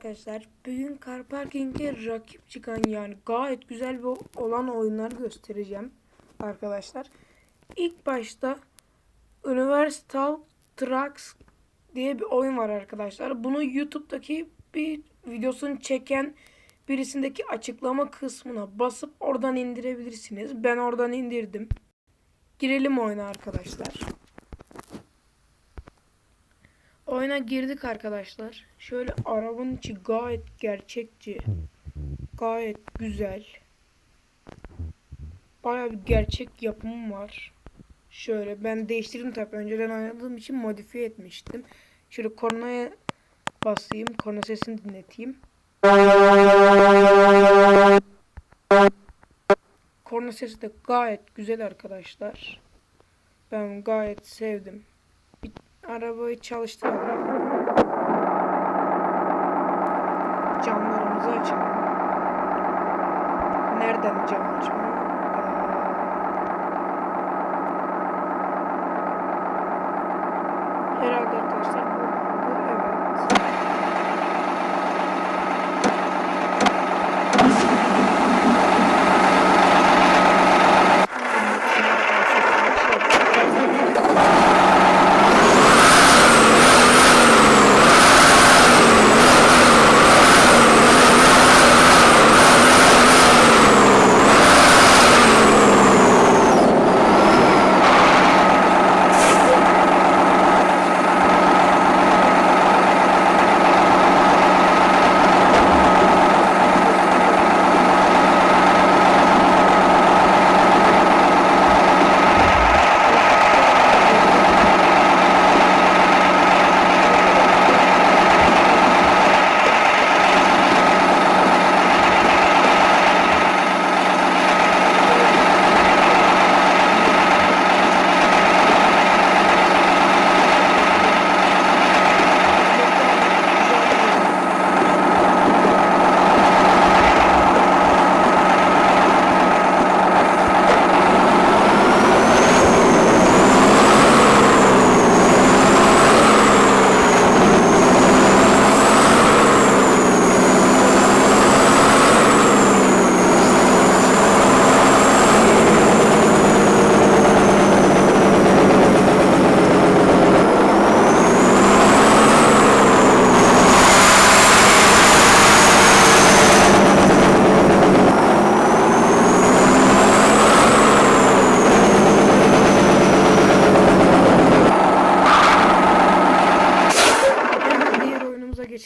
arkadaşlar. Bugün Car Parking'e rakip çıkan yani gayet güzel bir olan oyunları göstereceğim arkadaşlar. İlk başta Universal Trucks diye bir oyun var arkadaşlar. Bunu YouTube'daki bir videosunu çeken birisindeki açıklama kısmına basıp oradan indirebilirsiniz. Ben oradan indirdim. Girelim oyuna arkadaşlar. Oyuna girdik arkadaşlar. Şöyle arabanın içi gayet gerçekçi. Gayet güzel. Baya bir gerçek yapım var. Şöyle ben değiştirdim tabii. Önceden oynadığım için modifiye etmiştim. Şöyle kornaya basayım. Korna sesini dinleteyim. Korna sesi de gayet güzel arkadaşlar. Ben gayet sevdim. Arabayı çalıştıralım. Camlarımızı açalım. Nereden cam açma?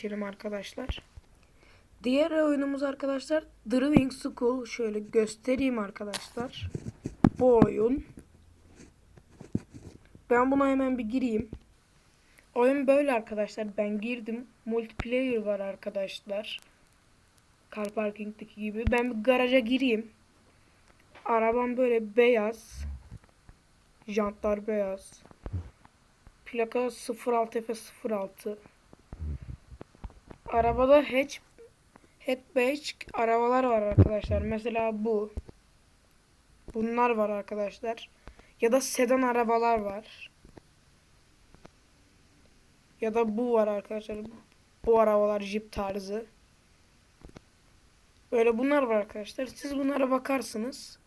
Geçelim arkadaşlar. Diğer oyunumuz arkadaşlar Driving School. Şöyle göstereyim arkadaşlar. Bu oyun. Ben buna hemen bir gireyim. Oyun böyle arkadaşlar. Ben girdim. Multiplayer var arkadaşlar. Car Parking'deki gibi. Ben bir garaja gireyim. Arabam böyle beyaz. Jantlar beyaz. Plaka 06F06. Arabada hatch hatchback arabalar var arkadaşlar. Mesela bu. Bunlar var arkadaşlar. Ya da sedan arabalar var. Ya da bu var arkadaşlar. Bu arabalar jip tarzı. Böyle bunlar var arkadaşlar. Siz bunlara bakarsınız.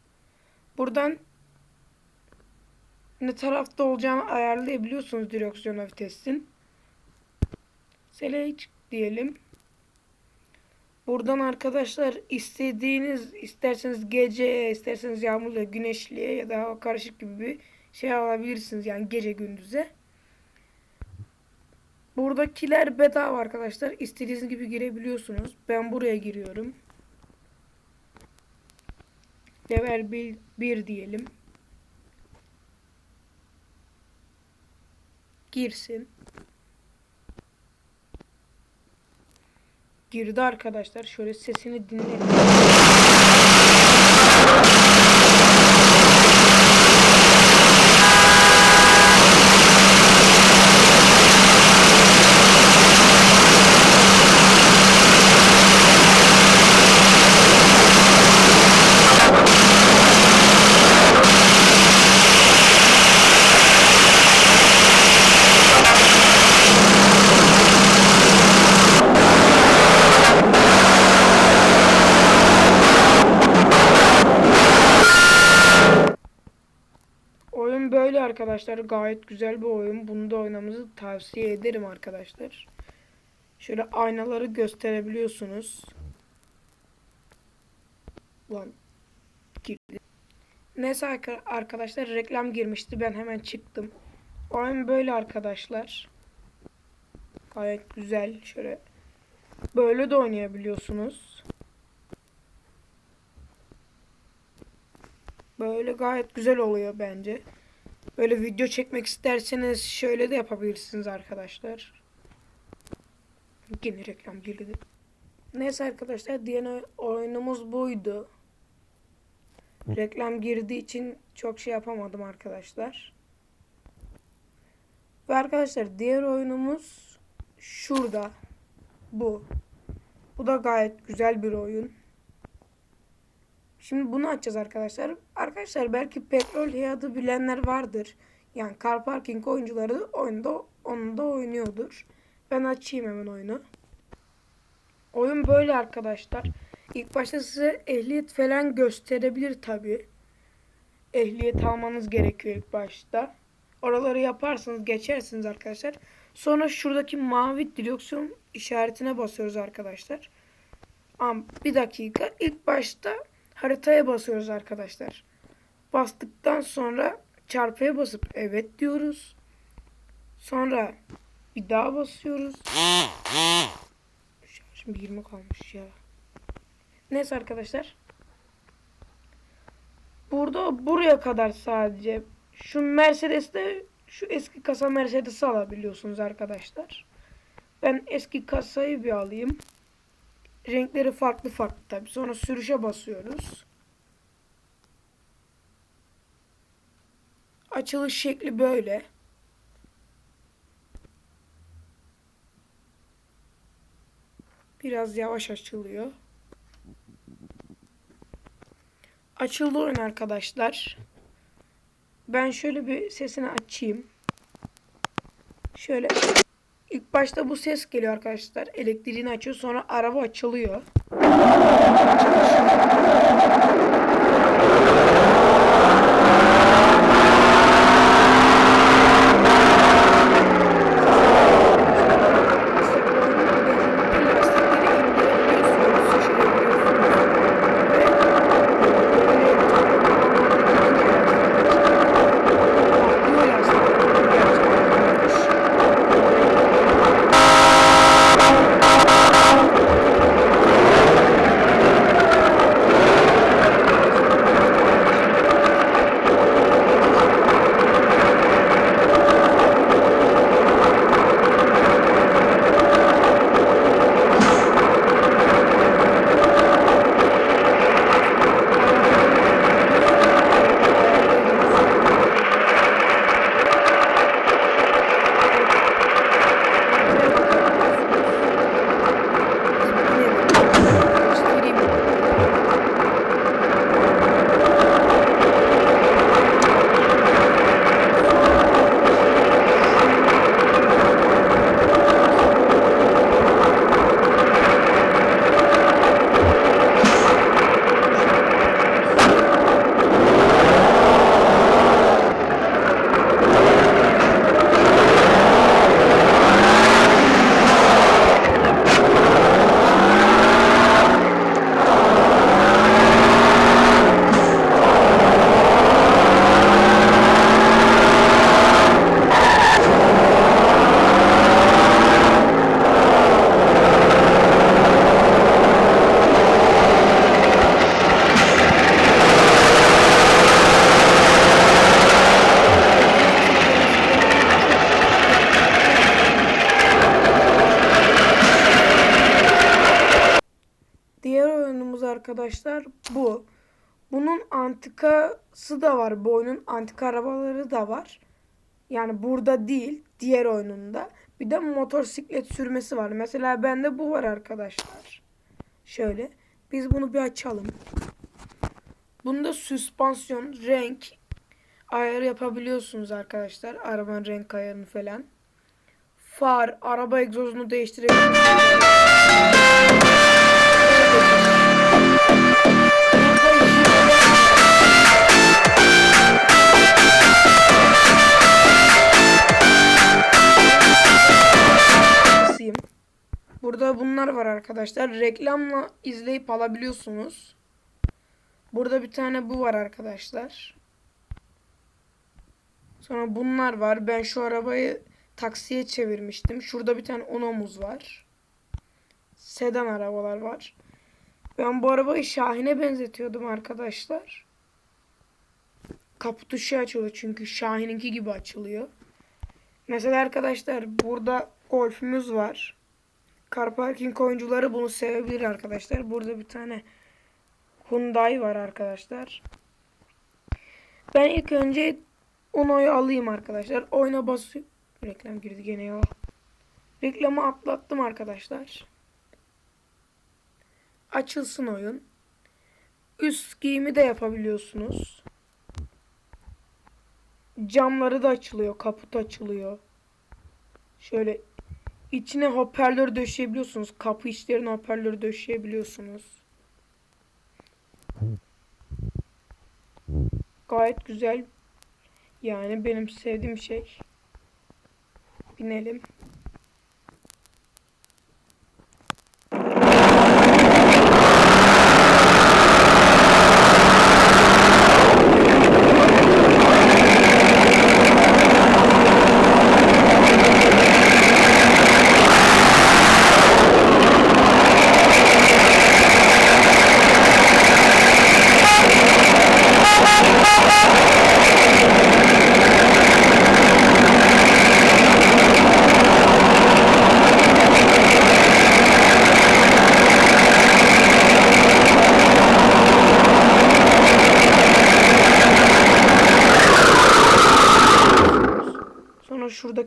Buradan ne tarafta olacağını ayarlayabiliyorsunuz direksiyon vitesin. Select diyelim. Buradan arkadaşlar istediğiniz isterseniz gece, isterseniz yağmurlu, güneşliye ya da hava karışık gibi bir şey alabilirsiniz yani gece gündüze. Buradakiler bedava arkadaşlar. İstediğiniz gibi girebiliyorsunuz. Ben buraya giriyorum. Level 1, 1 diyelim. Girsin. Girdi arkadaşlar. Şöyle sesini dinleyin. Arkadaşlar gayet güzel bir oyun. Bunu da oynamamızı tavsiye ederim arkadaşlar. Şöyle aynaları gösterebiliyorsunuz. Lan girdi. Neyse arka- arkadaşlar reklam girmişti. Ben hemen çıktım. Oyun böyle arkadaşlar. Gayet güzel. Şöyle böyle de oynayabiliyorsunuz. Böyle gayet güzel oluyor bence. Böyle video çekmek isterseniz şöyle de yapabilirsiniz arkadaşlar. Yine reklam girdi. Neyse arkadaşlar diğer oy- oyunumuz buydu. Reklam girdiği için çok şey yapamadım arkadaşlar. Ve arkadaşlar diğer oyunumuz şurada. Bu. Bu da gayet güzel bir oyun. Şimdi bunu açacağız arkadaşlar. Arkadaşlar belki petrol adı bilenler vardır. Yani car parking oyuncuları oyunda onu da oynuyordur. Ben açayım hemen oyunu. Oyun böyle arkadaşlar. İlk başta size ehliyet falan gösterebilir tabi. Ehliyet almanız gerekiyor ilk başta. Oraları yaparsınız geçersiniz arkadaşlar. Sonra şuradaki mavi direksiyon işaretine basıyoruz arkadaşlar. Ama bir dakika ilk başta haritaya basıyoruz arkadaşlar. Bastıktan sonra çarpıya basıp evet diyoruz. Sonra bir daha basıyoruz. Şarjım 20 kalmış ya. Neyse arkadaşlar. Burada buraya kadar sadece şu Mercedes'te şu eski kasa Mercedes'i alabiliyorsunuz arkadaşlar. Ben eski kasayı bir alayım. Renkleri farklı farklı tabi. Sonra sürüşe basıyoruz. Açılış şekli böyle. Biraz yavaş açılıyor. Açıldı oyun arkadaşlar. Ben şöyle bir sesini açayım. Şöyle ilk başta bu ses geliyor arkadaşlar. Elektriğini açıyor sonra araba açılıyor. Oyunumuz arkadaşlar bu. Bunun antikası da var. Bu oyunun antika arabaları da var. Yani burada değil, diğer oyununda. Bir de motosiklet sürmesi var. Mesela bende bu var arkadaşlar. Şöyle. Biz bunu bir açalım. Bunda süspansiyon, renk ayarı yapabiliyorsunuz arkadaşlar. Arabanın renk ayarını falan. Far, araba egzozunu değiştirebiliyorsunuz. Bunlar var arkadaşlar. Reklamla izleyip alabiliyorsunuz. Burada bir tane bu var arkadaşlar. Sonra bunlar var. Ben şu arabayı taksiye çevirmiştim. Şurada bir tane Uno'muz var. Sedan arabalar var. Ben bu arabayı Şahin'e benzetiyordum arkadaşlar. Kapı tuşu açılıyor çünkü Şahin'inki gibi açılıyor. Mesela arkadaşlar burada golfümüz var. Car parking oyuncuları bunu sevebilir arkadaşlar. Burada bir tane Hyundai var arkadaşlar. Ben ilk önce Uno'yu alayım arkadaşlar. Oyuna basıyorum. Reklam girdi gene ya. Reklamı atlattım arkadaşlar. Açılsın oyun. Üst giyimi de yapabiliyorsunuz. Camları da açılıyor. Kaput açılıyor. Şöyle içine hoparlör döşeyebiliyorsunuz. Kapı içlerine hoparlör döşeyebiliyorsunuz. Gayet güzel. Yani benim sevdiğim şey. Binelim.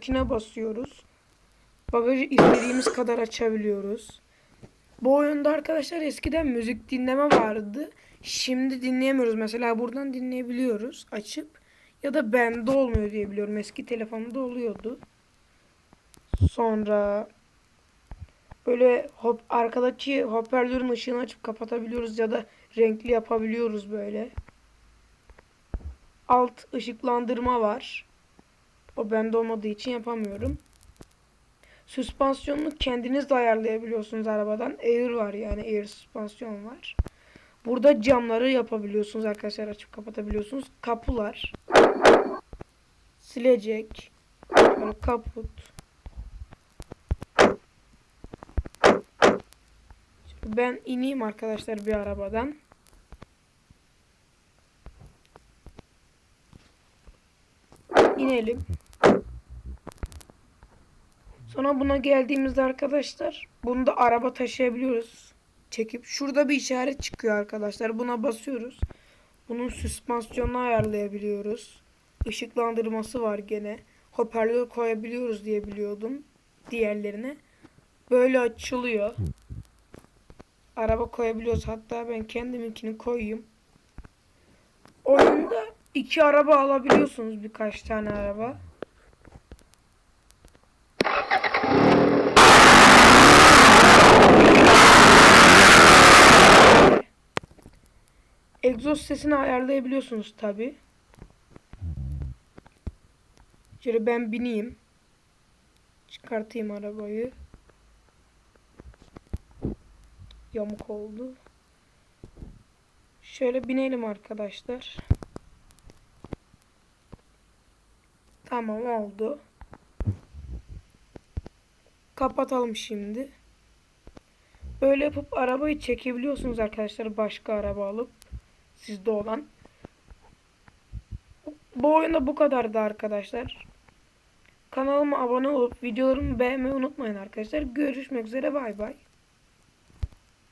Sonra şuradakine basıyoruz. Bagajı istediğimiz kadar açabiliyoruz. Bu oyunda arkadaşlar eskiden müzik dinleme vardı. Şimdi dinleyemiyoruz. Mesela buradan dinleyebiliyoruz açıp. Ya da bende olmuyor diye biliyorum. Eski telefonda oluyordu. Sonra böyle hop, arkadaki hoparlörün ışığını açıp kapatabiliyoruz ya da renkli yapabiliyoruz böyle. Alt ışıklandırma var. O bende olmadığı için yapamıyorum. Süspansiyonunu kendiniz de ayarlayabiliyorsunuz arabadan. Air var yani air süspansiyon var. Burada camları yapabiliyorsunuz arkadaşlar açıp kapatabiliyorsunuz. Kapılar. Silecek. Böyle kaput. Şimdi ben ineyim arkadaşlar bir arabadan. İnelim. Sonra buna geldiğimizde arkadaşlar bunu da araba taşıyabiliyoruz. Çekip şurada bir işaret çıkıyor arkadaşlar. Buna basıyoruz. Bunun süspansiyonunu ayarlayabiliyoruz. Işıklandırması var gene. Hoparlör koyabiliyoruz diye biliyordum diğerlerine. Böyle açılıyor. Araba koyabiliyoruz. Hatta ben kendiminkini koyayım. Oyunda iki araba alabiliyorsunuz birkaç tane araba. Egzoz sesini ayarlayabiliyorsunuz tabi. Şöyle ben bineyim. Çıkartayım arabayı. Yamuk oldu. Şöyle binelim arkadaşlar. Tamam oldu. Kapatalım şimdi. Böyle yapıp arabayı çekebiliyorsunuz arkadaşlar başka araba alıp sizde olan. Bu oyunda bu kadardı arkadaşlar. Kanalıma abone olup videolarımı beğenmeyi unutmayın arkadaşlar. Görüşmek üzere bay bay.